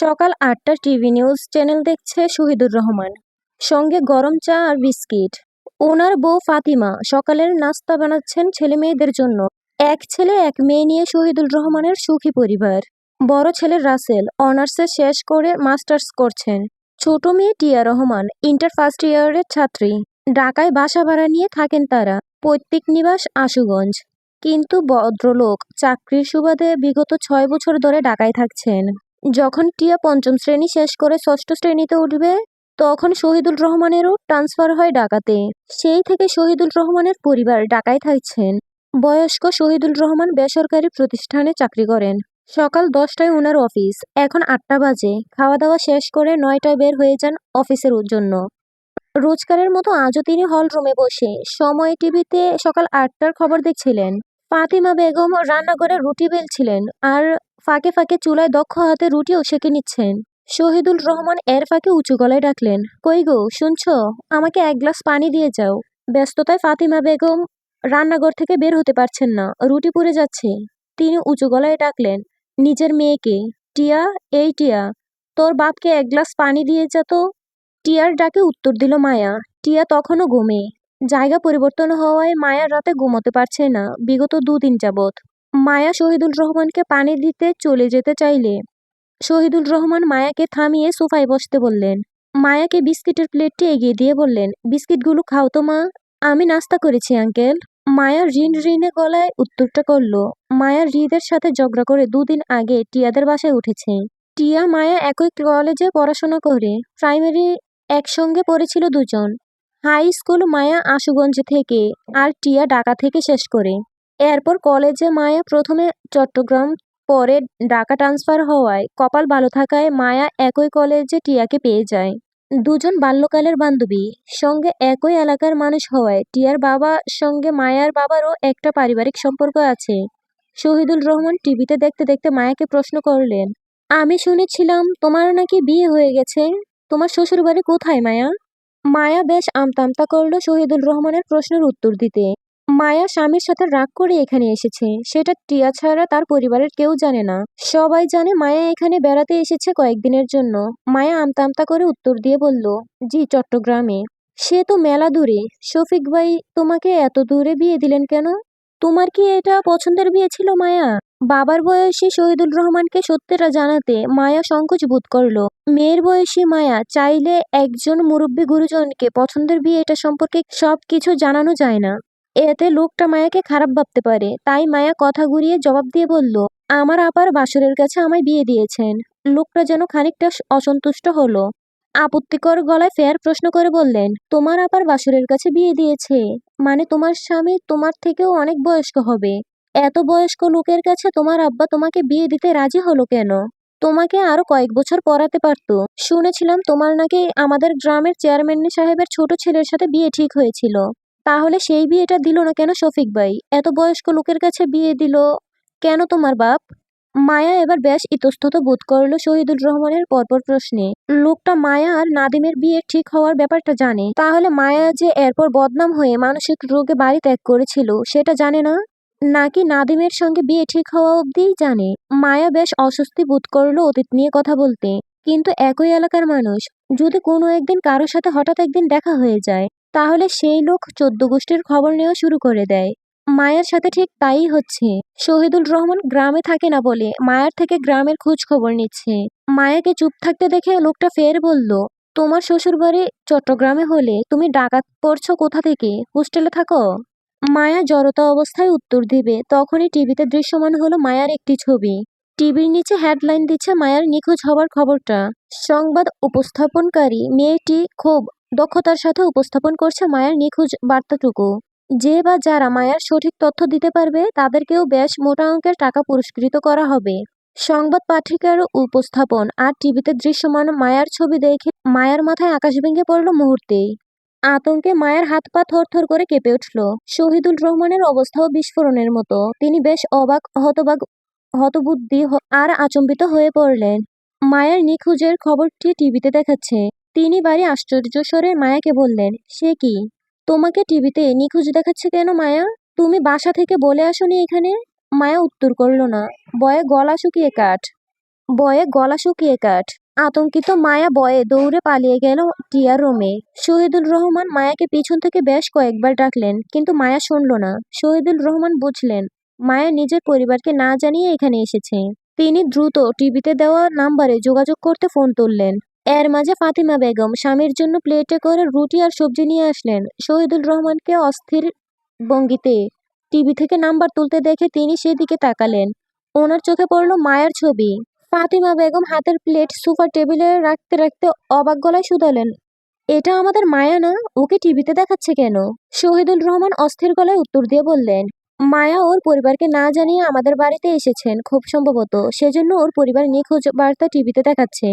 সকাল আটটা TV news channel দেখছে শহীদুর রহমান। সঙ্গে গরম চা আর বিস্কিট। ওনার বউ ফাতিমা সকালের নাস্তা বানাচ্ছেন ছেলে মেয়েদের জন্য। এক ছেলে, এক মেয়ে নিয়ে শহীদুর রহমানের সুখী পরিবার। বড় ছেলে রাসেল অনার্সে শেষ করে মাস্টার্স করছেন। ছোট মেয়ে টিয়া রহমান ইন্টার ফার্স্ট ইয়ারের ছাত্রী। ঢাকায় বাসা ভাড়া নিয়ে থাকেন তারা, পৈতৃক নিবাস আশুগঞ্জ। কিন্তু ভদ্রলোক চাকরির সুবাদে বিগত ছয় বছর ধরে ঢাকায় থাকছেন। যখন টিয়া পঞ্চম শ্রেণি শেষ করে ষষ্ঠ শ্রেণীতে উঠবে, তখন শহীদুল রহমানেরও ট্রান্সফার হয় ঢাকাতে। সেই থেকে শহীদুল রহমানের পরিবার ঢাকায় থাকছেন। বয়স্ক শহীদুল রহমান বেসরকারি প্রতিষ্ঠানে চাকরি করেন। সকাল দশটায় ওনার অফিস এখন আটটা বাজে। খাওয়া দাওয়া শেষ করে নয়টায় বের হয়ে যান অফিসের জন্য। রোজকারের মতো আজও তিনি হল রুমে বসে। সময় টিভিতে সকাল আটটার খবর দেখছিলেন। ফাতিমা বেগম রান্নাঘরে রুটি বেলছিলেন। আর ফাঁকে ফাঁকে চুলায় দক্ষ হাতে রুটিও সেঁকে নিচ্ছেন। শহীদুল রহমান এর ফাঁকে উঁচু গলায় ডাকলেন, কই গো, শুনছ? আমাকে এক গ্লাস পানি দিয়ে যাও। ব্যস্ততায় ফাতিমা বেগম রান্নাঘর থেকে বের হতে পারছেন না, রুটি পুড়ে যাচ্ছে। তিনি উঁচু গলায় ডাকলেন, নিজের মেয়েকে, টিয়া, এই টিয়া, তোর বাপকে এক গ্লাস পানি দিয়ে যা তো। টিয়ার ডাকে উত্তর দিল মায়া, টিয়া তখনও ঘুমে। জায়গা পরিবর্তন হওয়ায় মায়া রাতে ঘুমোতে পারছে না, বিগত দুদিন যাবৎ। মায়া শহীদুল রহমানকে পানি দিতে চলে যেতে চাইলে। শহীদুল রহমান মায়াকে থামিয়ে সোফায় বসতে বললেন। মায়াকে বিস্কিটের প্লেটটি এগিয়ে দিয়ে বললেন, বিস্কিটগুলো খাও তো মা। আমি নাস্তা করেছি, আঙ্কেল। মায়া ঋণ ঋণে গলায় উত্তরটা করল। মায়া হৃদের সাথে ঝগড়া করে দুদিন আগে টিয়াদের বাসায় উঠেছে। টিয়া, মায়া একই কলেজে পড়াশোনা করে। প্রাইমারি একসঙ্গে পড়েছিল দুজন। হাই স্কুল মায়া আশুগঞ্জ থেকে, আর টিয়া ঢাকা থেকে শেষ করে। এরপর কলেজে মায়া প্রথমে চট্টগ্রাম, পরে ঢাকা ট্রান্সফার হওয়ায় কপাল ভালো থাকায় মায়া একই কলেজে টিয়াকে পেয়ে যায়। দুজন বাল্যকালের বান্ধবী, সঙ্গে একই এলাকার মানুষ হওয়ায় টিয়ার বাবার সঙ্গে মায়ার বাবারও একটা পারিবারিক সম্পর্ক আছে। শহীদুল রহমান টিভিতে দেখতে দেখতে মায়াকে প্রশ্ন করলেন, আমি শুনেছিলাম তোমার নাকি বিয়ে হয়ে গেছে। তোমার শ্বশুর বাড়ি কোথায় মায়া? মায়া বেশ আমতামতা করল শহীদুল রহমানের প্রশ্নের উত্তর দিতে। মায়া স্বামীর সাথে রাগ করে এখানে এসেছে। সেটা টিয়া ছাড়া তার পরিবারের কেউ জানে না। সবাই জানে মায়া এখানে বেড়াতে এসেছে কয়েকদিনের জন্য। মায়া আমতা আমতা করে উত্তর দিয়ে বলল, জি, চট্টগ্রামে। সে তো মেলা দূরে। শফিক ভাই, তোমাকে এত দূরে বিয়ে দিলেন কেন? তোমার কি এটা পছন্দের বিয়ে ছিল মায়া? বাবার বয়সী শহীদুল রহমানকে সত্যিটা জানাতে মায়া সংকোচ বোধ করল। মেয়ের বয়সী মায়া চাইলে একজন মুরব্বী গুরুজনকে পছন্দের বিয়ে এটা সম্পর্কে সব কিছু জানানো যায় না। এতে লোকটা মায়াকে খারাপ ভাবতে পারে। তাই মায়া কথা ঘুরিয়ে জবাব দিয়ে বলল, আমার আপার বাসরের কাছে আমায় বিয়ে দিয়েছেন। লোকটা যেন খানিকটা অসন্তুষ্ট হলো। আপত্তিকর গলায় ফের প্রশ্ন করে বললেন, তোমার আপার বাসরের কাছে বিয়ে দিয়েছে? মানে তোমার স্বামী তোমার থেকেও অনেক বয়স্ক হবে। এত বয়স্ক লোকের কাছে তোমার আব্বা তোমাকে বিয়ে দিতে রাজি হলো কেন? তোমাকে আরও কয়েক বছর পড়াতে পারতো। শুনেছিলাম তোমার নাকি আমাদের গ্রামের চেয়ারম্যান সাহেবের ছোট ছেলের সাথে বিয়ে ঠিক হয়েছিল। তাহলে সেই বিয়েটা দিল না কেন শফিক ভাই? এত বয়স্ক লোকের কাছে বিয়ে দিল কেন তোমার বাপ? মায়া এবার বেশ ইতস্তত বোধ করল শহীদুল রহমানের পরপর প্রশ্নে। লোকটা মায়া আর নাদিমের বিয়ে ঠিক হওয়ার ব্যাপারটা জানে। তাহলে মায়া যে এরপর বদনাম হয়ে মানসিক রোগে বাড়ি ত্যাগ করেছিল, সেটা জানে না? নাকি নাদিমের সঙ্গে বিয়ে ঠিক হওয়া অবধিই জানে? মায়া বেশ অস্বস্তি বোধ করল অতীত নিয়ে কথা বলতে। কিন্তু একই এলাকার মানুষ, যদি কোনো একদিন কারোর সাথে হঠাৎ একদিন দেখা হয়ে যায় তাহলে সেই লোক চোদ্দ গোষ্ঠীর খবর নেওয়া শুরু করে দেয়। মায়ের সাথে ঠিক তাই হচ্ছে। শহীদুল রহমান গ্রামে থাকে না বলে মায়ের থেকে গ্রামের খোঁজ খবর নিচ্ছে। মায়াকে চুপ থাকতে দেখে লোকটা ফের বলল, তোমার শ্বশুর বাড়ি চট্টগ্রামে হলে তুমি ডাকাত পড়ছো কোথা থেকে? হোস্টেলে থাকো? মায়া জড়তা অবস্থায় উত্তর দিবে, তখনই টিভিতে দৃশ্যমান হলো মায়ার একটি ছবি। টিভির নিচে হেডলাইন দিচ্ছে মায়ার নিখোঁজ হওয়ার খবরটা। সংবাদ উপস্থাপনকারী মেয়েটি খুব দক্ষতার সাথে উপস্থাপন করছে মায়ের নিখোঁজ বার্তাটুকু। যে বা যারা মায়ার সঠিক তথ্য দিতে পারবে, তাদেরকেও বেশ মোটা অঙ্কের টাকা পুরস্কৃত করা হবে। সংবাদ পাঠিকার উপস্থাপন আর টিভিতে দৃশ্যমান মায়ার ছবি দেখে মায়ার মাথায় আকাশ ভেঙে পড়ল মুহূর্তেই। আতঙ্কে মায়ের হাত পা থরথর করে কেঁপে উঠল। শহীদুল রহমানের অবস্থাও বিস্ফোরণের মতো। তিনি বেশ অবাক, হতবাক, হতবুদ্ধি আর আচম্বিত হয়ে পড়লেন। মায়ের নিখোঁজের খবরটি টিভিতে দেখাচ্ছে। তিনি বাড়ি আশ্চর্য স্বরে মায়াকে বললেন, সে কি? তোমাকে টিভিতে নিখোঁজ দেখাচ্ছে কেন মায়া? তুমি বাসা থেকে বলে আসনি এখানে? মায়া উত্তর করল, না, বয়ে গলা শুকিয়ে কাঠ, বয়ে গলা শুকিয়ে কাঠ। আতঙ্কিত মায়া বয়ে দৌড়ে পালিয়ে গেল টিয়ার রুমে। শহীদুল রহমান মায়াকে পিছন থেকে বেশ কয়েকবার ডাকলেন, কিন্তু মায়া শুনল না। শহীদুল রহমান বুঝলেন, মায়া নিজের পরিবারকে না জানিয়ে এখানে এসেছে। তিনি দ্রুত টিভিতে দেওয়া নাম্বারে যোগাযোগ করতে ফোন তুললেন। এর মাঝে ফাতিমা বেগম স্বামীর জন্য প্লেটে করে রুটি আর সবজি নিয়ে আসলেন। শহীদুল রহমানকে অস্থির ভঙ্গিতে টিভি থেকে নাম্বার তুলতে দেখে তিনি সেদিকে তাকালেন। ওনার চোখে পড়ল মায়ের ছবি। ফাতিমা বেগম হাতের প্লেট সোফার টেবিলে রাখতে রাখতে অবাক গলায় শুধালেন, এটা আমাদের মায়া না? ওকে টিভিতে দেখাচ্ছে কেন? শহীদুল রহমান অস্থির গলায় উত্তর দিয়ে বললেন, মায়া ওর পরিবারকে না জানিয়ে আমাদের বাড়িতে এসেছেন খুব সম্ভবত। সেজন্য ওর পরিবার নিখোঁজ বার্তা টিভিতে দেখাচ্ছে।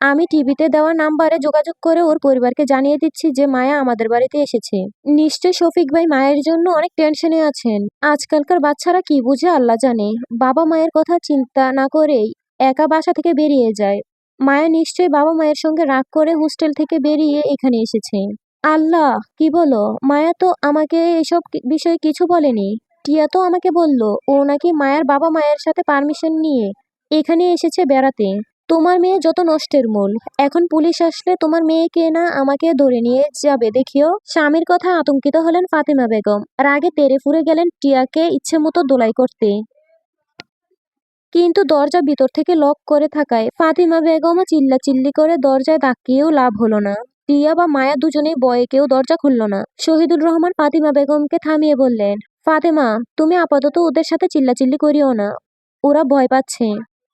আমি টিভিতে দেওয়া নাম্বারে যোগাযোগ করে ওর পরিবারকে জানিয়ে দিচ্ছি যে মায়া আমাদের বাড়িতে এসেছে। নিশ্চয় শফিক ভাই মায়ের জন্য অনেক টেনশনে আছেন। আজকালকার বাচ্চারা কি বুঝে আল্লাহ জানে। বাবা মায়ের কথা চিন্তা না করেই একা বাসা থেকে বেরিয়ে যায়। মায়া নিশ্চয়ই বাবা মায়ের সঙ্গে রাগ করে হোস্টেল থেকে বেরিয়ে এখানে এসেছে। আল্লাহ, কি বলো? মায়া তো আমাকে এসব বিষয়ে কিছু বলেনি। টিয়া তো আমাকে বলল, ও নাকি মায়ের বাবা মায়ের সাথে পারমিশন নিয়ে এখানে এসেছে বেড়াতে। তোমার মেয়ে যত নষ্টের মূল। এখন পুলিশ আসলে তোমার মেয়েকে না আমাকে ধরে নিয়ে যাবে, দেখিও। স্বামীর কথা আতঙ্কিত হলেন ফাতিমা বেগম। রাগে তেরে ফুরে গেলেন টিয়াকে ইচ্ছে মতো দোলাই করতে। কিন্তু দরজা ভিতর থেকে লক করে থাকায় ফাতিমা বেগমও চিল্লাচিল্লি করে দরজায় ধাক্কিয়েও লাভ হলো না। টিয়া বা মায়া দুজনেই বয়ে কেউ দরজা খুলল না। শহীদুর রহমান ফাতিমা বেগমকে থামিয়ে বললেন, ফাতেমা, তুমি আপাতত ওদের সাথে চিল্লাচিল্লি করিও না। ওরা ভয় পাচ্ছে।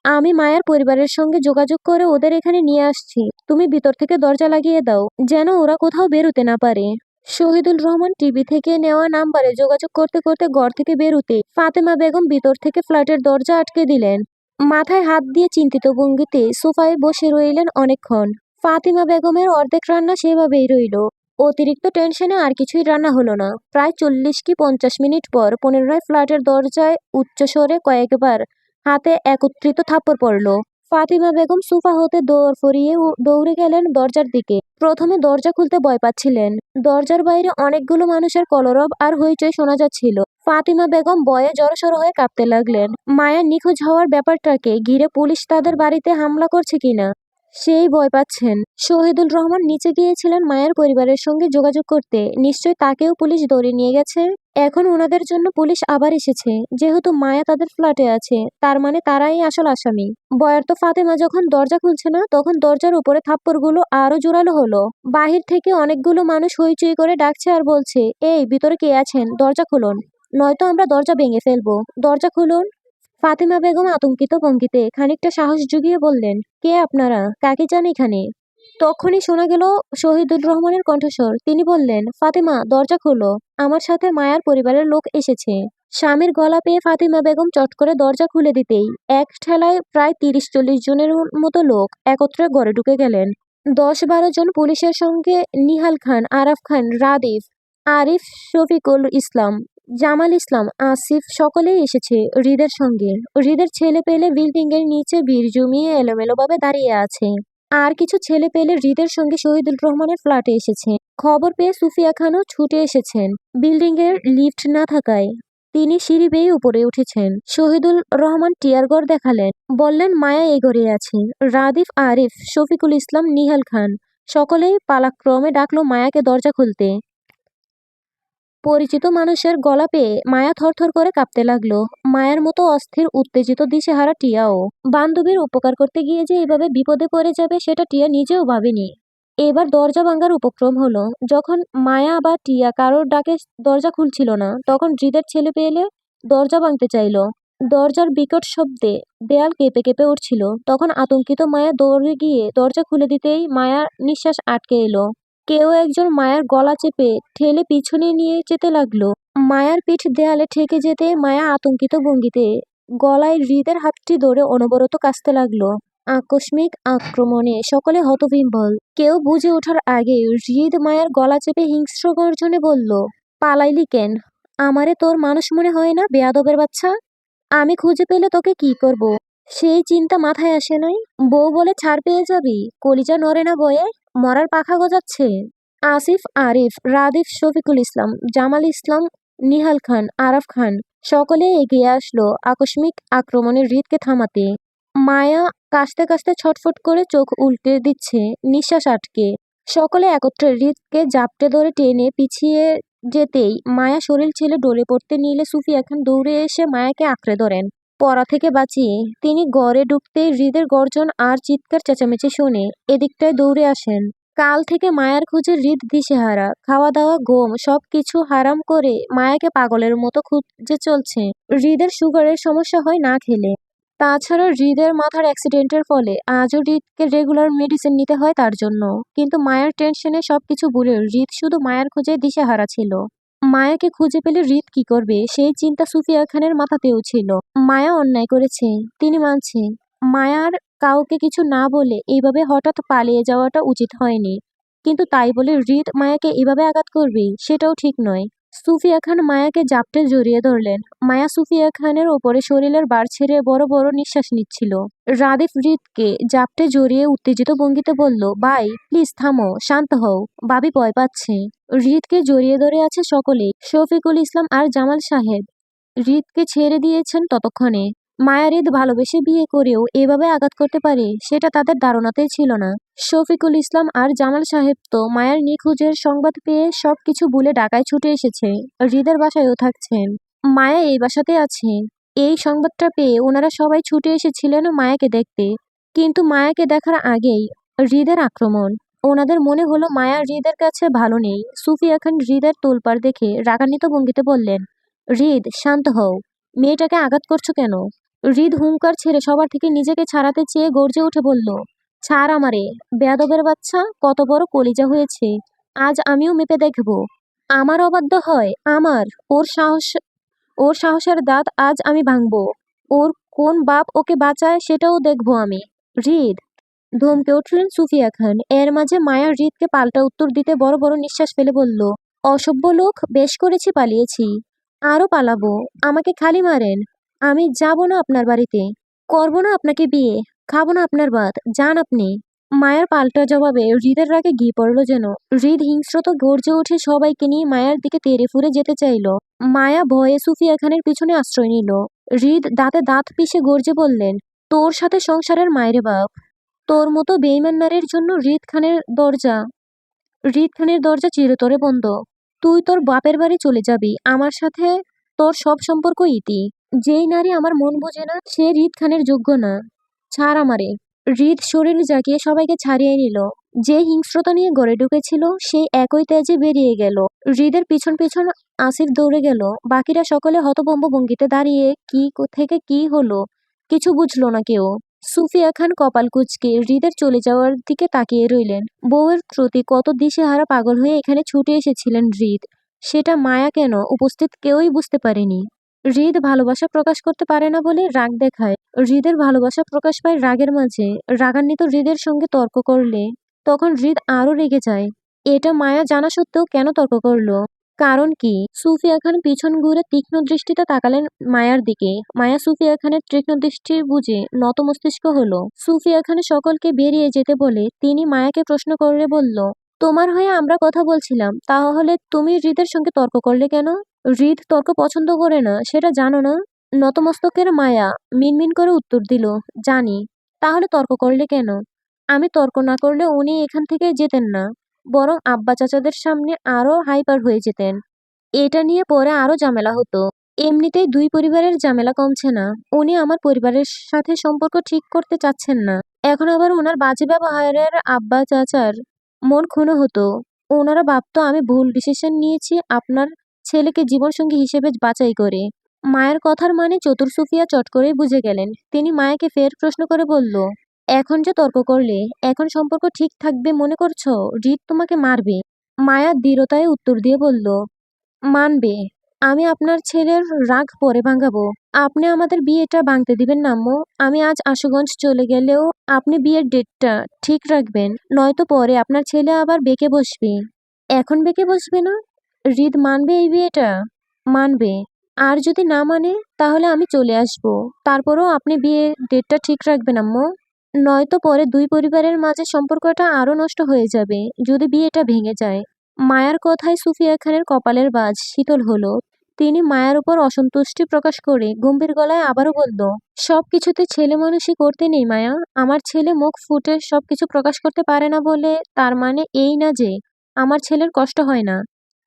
আমি মায়ের পরিবারের সঙ্গে যোগাযোগ করে ওদের এখানে নিয়ে আসছি। তুমি ভিতর থেকে দরজা লাগিয়ে দাও, যেন ওরা কোথাও বেরোতে না পারে। শহীদুল রহমান টিভি থেকে নেওয়া নাম্বারে যোগাযোগ করতে করতে ঘর থেকে বেরোতে ফাতেমা বেগম ভিতর থেকে ফ্ল্যাটের দরজা আটকে দিলেন। মাথায় হাত দিয়ে চিন্তিত ভঙ্গিতে সোফায় বসে রইলেন অনেকক্ষণ। ফাতিমা বেগমের অর্ধেক রান্না সেভাবেই রইল। অতিরিক্ত টেনশনে আর কিছুই রান্না হলো না। প্রায় চল্লিশ কি পঞ্চাশ মিনিট পর পুনরায় ফ্ল্যাটের দরজায় উচ্চস্বরে কয়েকবার হাতে একত্রিত থাপ্পড় পড়ল। ফাতিমা বেগম সুফা হতে দৌড় ফরিয়ে দৌড়ে গেলেন দরজার দিকে। প্রথমে দরজা খুলতে ভয় পাচ্ছিলেন। দরজার বাইরে অনেকগুলো মানুষের কলরব আর হইচই শোনা যাচ্ছিল। ফাতিমা বেগম বয়ে জড়সড় হয়ে কাঁপতে লাগলেন। মায়া নিখোঁজ হওয়ার ব্যাপারটাকে ঘিরে পুলিশ তাদের বাড়িতে হামলা করছে কিনা? সেই ভয় পাচ্ছেন। শহীদুল রহমান নিচে গিয়েছিলেন মায়ের পরিবারের সঙ্গে যোগাযোগ করতে। নিশ্চয় তাকেও পুলিশ ধরে নিয়ে গেছে। এখন ওনাদের জন্য পুলিশ আবার এসেছে। যেহেতু মায়া তাদের ফ্ল্যাটে আছে, তার মানে তারাই আসল আসামি। বয়ার্ত ফাতেমা যখন দরজা খুলছে না, তখন দরজার উপরে থাপ্পড়গুলো আরও জোরালো হলো। বাহির থেকে অনেকগুলো মানুষ হইচই করে ডাকছে আর বলছে, এই, ভিতরে কে আছেন? দরজা খুলুন। নয়তো আমরা দরজা ভেঙে ফেলব। দরজা খুলুন। ফাতিমা বেগম আতঙ্কিত ভঙ্গিতে খানিকটা সাহস জুগিয়ে বললেন, কে আপনারা? কাকে চান এখানে? তখনই শোনা গেল শহীদুর রহমানের কণ্ঠস্বর। তিনি বললেন, ফাতিমা, দরজা খোলো। আমার সাথে মায়ার পরিবারের লোক এসেছে। স্বামীর গলা পেয়ে ফাতিমা বেগম চট করে দরজা খুলে দিতেই এক ঠেলায় প্রায় তিরিশ চল্লিশ জনের মতো লোক একত্রে ঘরে ঢুকে গেলেন। দশ বারো জন পুলিশের সঙ্গে নিহাল খান, আরাফ খান, রাদিফ, আরিফ, শফিকুল ইসলাম জামাল ইসলাম, আসিফ সকলেই এসেছে হৃদের সঙ্গে। হৃদের ছেলে পেলে বিল্ডিং এর নিচে ভিড় জমিয়ে এলোমেলোভাবে দাঁড়িয়ে আছে। আর কিছু ছেলে পেলে হৃদের সঙ্গে শহীদুল রহমানের ফ্ল্যাটে এসেছে। খবর পেয়ে সুফিয়া খানও ছুটে এসেছেন। বিল্ডিং এর লিফট না থাকায় তিনি সিঁড়ি বেয়ে উপরে উঠেছেন। শহীদুল রহমান টিয়ারগড় দেখালেন। বললেন, মায়া এই ঘরে আছে। রাদিফ, আরিফ, শফিকুল ইসলাম, নিহাল খান সকলেই পালাক্রমে ডাকলো মায়াকে দরজা খুলতে। পরিচিত মানুষের গলা পেয়ে মায়া থরথর করে কাঁপতে লাগল। মায়ের মতো অস্থির, উত্তেজিত দিশেহারা টিয়াও। বান্ধবীর উপকার করতে গিয়ে যে এভাবে বিপদে পড়ে যাবে সেটা টিয়া নিজেও ভাবেনি। এবার দরজা ভাঙার উপক্রম হলো, যখন মায়া বা টিয়া কারোর ডাকে দরজা খুলছিল না, তখন হৃদের ছেলে পেলে দরজা ভাঙতে চাইলো। দরজার বিকট শব্দে দেয়াল কেঁপে কেঁপে উঠছিল। তখন আতঙ্কিত মায়া দৌড়ে গিয়ে দরজা খুলে দিতেই মায়ার নিঃশ্বাস আটকে এলো। কেউ একজন মায়ার গলা চেপে ঠেলে পিছনে নিয়ে যেতে লাগল। মায়ার পিঠ দেয়ালে ঠেকে যেতে মায়া আতঙ্কিত ভঙ্গিতে গলায় হৃদের হাতটি ধরে অনবরত কাঁচতে লাগল। আকস্মিক আক্রমণে সকলে হতবিহ্বল কেউ বুঝে ওঠার আগে হৃদ মায়ার গলা চেপে হিংস্র গর্জনে বলল, পালাইলি কেন? আমারে তোর মানুষ মনে হয় না বেয়াদবের বাচ্চা? আমি খুঁজে পেলে তোকে কি করব। সেই চিন্তা মাথায় আসে নাই? বউ বলে ছাড় পেয়ে যাবি, কলিজা নড়ে না বয়ে। মরার পাখা গজাচ্ছে। আসিফ, আরিফ, রাদিফ, শফিকুল ইসলাম, জামাল ইসলাম, নিহাল খান, আরাফ খান সকলে এগিয়ে আসলো আকস্মিক আক্রমণের হৃদকে থামাতে। মায়া কাশতে কাশতে ছটফট করে চোখ উল্টে দিচ্ছে নিঃশ্বাস আটকে। সকলে একত্রে হৃদকে জাপটে ধরে টেনে পিছিয়ে যেতেই মায়া শরীর ছেলে ডলে পড়তে নিলে সুফিয়া খান দৌড়ে এসে মায়াকে আঁকড়ে ধরেন। পড়া থেকে বাঁচিয়ে তিনি গড়ে ঢুকতেই হৃদের গর্জন আর চিৎকার চেঁচামেচি শুনে এদিকটায় দৌড়ে আসেন। কাল থেকে মায়ার খুঁজে হৃদ দিশেহারা খাওয়া দাওয়া গোম সব কিছু হারাম করে মায়াকে পাগলের মতো খুঁজে চলছে। হৃদের সুগারের সমস্যা হয় না খেলে। তাছাড়া হৃদের মাথার অ্যাক্সিডেন্টের ফলে আজও হৃদকে রেগুলার মেডিসিন নিতে হয় তার জন্য। কিন্তু মায়ের টেনশনে সবকিছু ভুলে হৃদ শুধু মায়ের খোঁজে দিশেহারা ছিল। মায়াকে খুঁজে পেলে হৃদ কি করবে? সেই চিন্তা সুফিয়া খানের মাথাতেও ছিল। মায়া অন্যায় করেছে, তিনি মানছে। মায়ার কাউকে কিছু না বলে এইভাবে হঠাৎ পালিয়ে যাওয়াটা উচিত হয়নি। কিন্তু তাই বলে হৃদ মায়াকে এভাবে আঘাত করবে সেটাও ঠিক নয়। সুফিয়া খান মায়াকে জাপটে জড়িয়ে ধরলেন। মায়া সুফিয়া খানের ওপরে শরীরের বার ছেড়ে বড় বড় নিঃশ্বাস নিচ্ছিল। রাদিফ হৃদকে জাপটে জড়িয়ে উত্তেজিত ভঙ্গিতে বলল বাই প্লিজ থামো, শান্ত হও বাবি ভয় পাচ্ছে। হৃদকে জড়িয়ে ধরে আছে সকলেই, শফিকুল ইসলাম আর জামাল সাহেব। হৃদকে ছেড়ে দিয়েছেন ততক্ষণে। মায়া হৃদ ভালোবেসে বিয়ে করেও এভাবে আঘাত করতে পারে, সেটা তাদের ধারণাতেই ছিল না। শফিকুল ইসলাম আর জামাল সাহেব তো মায়ের নিখোঁজের সংবাদ পেয়ে সব কিছু ভুলে ঢাকায় ছুটে এসেছে, হৃদের বাসায়ও থাকছেন। মায়া এই বাসাতে আছে। এই সংবাদটা পেয়ে ওনারা সবাই ছুটে এসেছিলেন মায়াকে দেখতে। কিন্তু মায়াকে দেখার আগেই হৃদের আক্রমণ। ওনাদের মনে হলো মায়া হৃদের কাছে ভালো নেই। সুফিয়া খান হৃদের তোলপাড় দেখে রাগান্বিত ভঙ্গিতে বললেন, হৃদ, শান্ত হও। মেয়েটাকে আঘাত করছ কেন? হৃদ হুঙ্কার ছেড়ে সবার থেকে নিজেকে ছাড়াতে চেয়ে গর্জে উঠে বলল, ছাড় আমারে, বেয়াদবের বাচ্চা, কত বড় কলিজা হয়েছে, আজ আমিও মেপে দেখব। আমার অবাধ্য হয়, আমার, ওর সাহস, ওর সাহসের দাঁত আজ আমি ভাঙবো, ওর কোন বাপ ওকে বাঁচায় সেটাও দেখব আমি। হৃদ, ধমকে উঠলেন সুফিয়া খান, এর মাঝে মায়া হৃদকে পাল্টা উত্তর দিতে বড় বড় নিঃশ্বাস ফেলে বলল, অসভ্য লোক, বেশ করেছি পালিয়েছি আরও পালাবো, আমাকে খালি মারেন আমি যাব না আপনার বাড়িতে, করব না আপনাকে বিয়ে, খাব না আপনার ভাত যান আপনি। মায়ের পাল্টা জবাবে হৃদের রাগে ঘি পড়ল যেন। হৃদ হিংস্রত গর্জে উঠে সবাইকে নিয়ে মায়ার দিকে তেড়ে ফুরে যেতে চাইল। মায়া ভয়ে সুফিয়া খানের পিছনে আশ্রয় নিল। হৃদ দাঁতে দাঁত পিষে গর্জে বললেন, তোর সাথে সংসারের মায়ের বাপ। তোর মতো বেইমান নারীর জন্য হৃদ খানের দরজা। হৃদ খানের দরজা চিরতরে বন্ধ। তুই তোর বাপের বাড়ি চলে যাবি। আমার সাথে তোর সব সম্পর্ক ইতি। যেই নারী আমার মন বোঝে না, সে হৃদ খানের যোগ্য না। ছাড় আমারে। হৃদ শরীর জাগিয়ে সবাইকে ছাড়িয়ে নিল, যে হিংস্রতা নিয়ে গড়ে ঢুকেছিল, সেই একই তেজে বেরিয়ে গেল। হৃদের পিছন পিছন আসিফ দৌড়ে গেল। বাকিরা সকলে হতভম্ব ভঙ্গিতে দাঁড়িয়ে কি থেকে কি হলো, কিছু বুঝলো না কেউ। সুফিয়া খান কপাল কুচকে হৃদের চলে যাওয়ার দিকে তাকিয়ে রইলেন। বউয়ের প্রতি কত দিশেহারা পাগল হয়ে এখানে ছুটে এসেছিলেন হৃদ। সেটা মায়া কেন? উপস্থিত কেউই বুঝতে পারেনি। হৃদ ভালোবাসা প্রকাশ করতে পারে না বলে রাগ দেখায়। হৃদের ভালোবাসা প্রকাশ পায় রাগের মাঝে। রাগান্বিত হৃদের সঙ্গে তর্ক করলে তখন হৃদ আরও রেগে যায়। এটা মায়া জানা সত্ত্বেও কেন তর্ক করল? কারণ কি? সুফিয়া খান পিছন ঘুরে তীক্ষ্ণ দৃষ্টিতে তাকালেন মায়ার দিকে। মায়া সুফিয়া খানের তীক্ষ্ণ দৃষ্টি বুঝে নত মস্তিষ্ক হলো। সুফিয়া খান সকলকে বেরিয়ে যেতে বলে তিনি মায়াকে প্রশ্ন করে বলল তোমার হয়ে আমরা কথা বলছিলাম, তাহলে তুমি হৃদের সঙ্গে তর্ক করলে কেন? হৃদ তর্ক পছন্দ করে না, সেটা জানো না? নতমস্তকের মায়া মিনমিন করে উত্তর দিল, জানি। তাহলে তর্ক করলে কেন? আমি তর্ক না করলে উনি এখান থেকে যেতেন না, বরং আব্বা চাচাদের সামনে আরও হাইপার হয়ে যেতেন। এটা নিয়ে পরে আরও ঝামেলা হতো। এমনিতেই দুই পরিবারের ঝামেলা কমছে না, উনি আমার পরিবারের সাথে সম্পর্ক ঠিক করতে চাচ্ছেন না। এখন আবার ওনার বাজে ব্যবহারের আব্বা চাচার মন খুনো হতো। ওনারা ভাবতো, আমি ভুল ডিসিশন নিয়েছি, আপনার ছেলেকে জীবনসঙ্গী হিসেবে বাছাই করে। মায়ের কথার মানে চতুর সুফিয়া চট করেই বুঝে গেলেন। তিনি মায়াকে ফের প্রশ্ন করে বলল, এখন যে তর্ক করলে, এখন সম্পর্ক ঠিক থাকবে মনে করছ? রিত তোমাকে মারবে। মায়া দৃঢ়তায় উত্তর দিয়ে বলল, মানবে। আমি আপনার ছেলের রাগ পরে ভাঙাবো। আপনি আমাদের বিয়েটা ভাঙতে দিবেন না আমি আজ আশুগঞ্জ চলে গেলেও আপনি বিয়ের ডেটটা ঠিক রাখবেন, নয়তো পরে আপনার ছেলে আবার বেঁকে বসবে। এখন বেঁকে বসবে না? হৃদ মানবে এই বিয়েটা? মানবে। আর যদি না মানে তাহলে আমি চলে আসব। তারপরও আপনি বিয়ের ডেটটা ঠিক রাখবেন, আম্মু। নয়তো পরে দুই পরিবারের মাঝে সম্পর্কটা আরও নষ্ট হয়ে যাবে, যদি বিয়েটা ভেঙে যায়। মায়ার কথায় সুফিয়া খানের কপালের বাজ, শীতল হলো। তিনি মায়ের উপর অসন্তুষ্টি প্রকাশ করে গম্ভীর গলায় আবারও বলল, সব কিছুতে ছেলে মানুষই করতে নেই, মায়া। আমার ছেলে মুখ ফুটে সব কিছু প্রকাশ করতে পারে না বলে, তার মানে এই না যে, আমার ছেলের কষ্ট হয় না।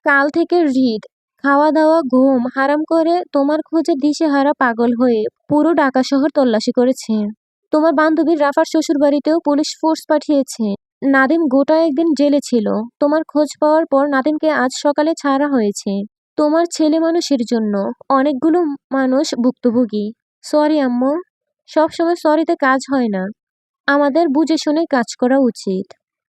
কাল থেকে হৃদ খাওয়া দাওয়া ঘুম, হারাম করে তোমার খোঁজে দিশেহারা পাগল হয়ে পুরো ঢাকা শহর তল্লাশি করেছে। তোমার বান্ধবীর রাফার শ্বশুর বাড়িতেও পুলিশ ফোর্স পাঠিয়েছে। নাদিম গোটা একদিন জেলে ছিল। তোমার খোঁজ পাওয়ার পর নাদিমকে আজ সকালে ছাড়া হয়েছে। তোমার ছেলে মানুষের জন্য অনেকগুলো মানুষ ভুক্তভোগী। সরি, আম্মু। সবসময় সরিতে কাজ হয় না। আমাদের বুঝে শুনে কাজ করা উচিত।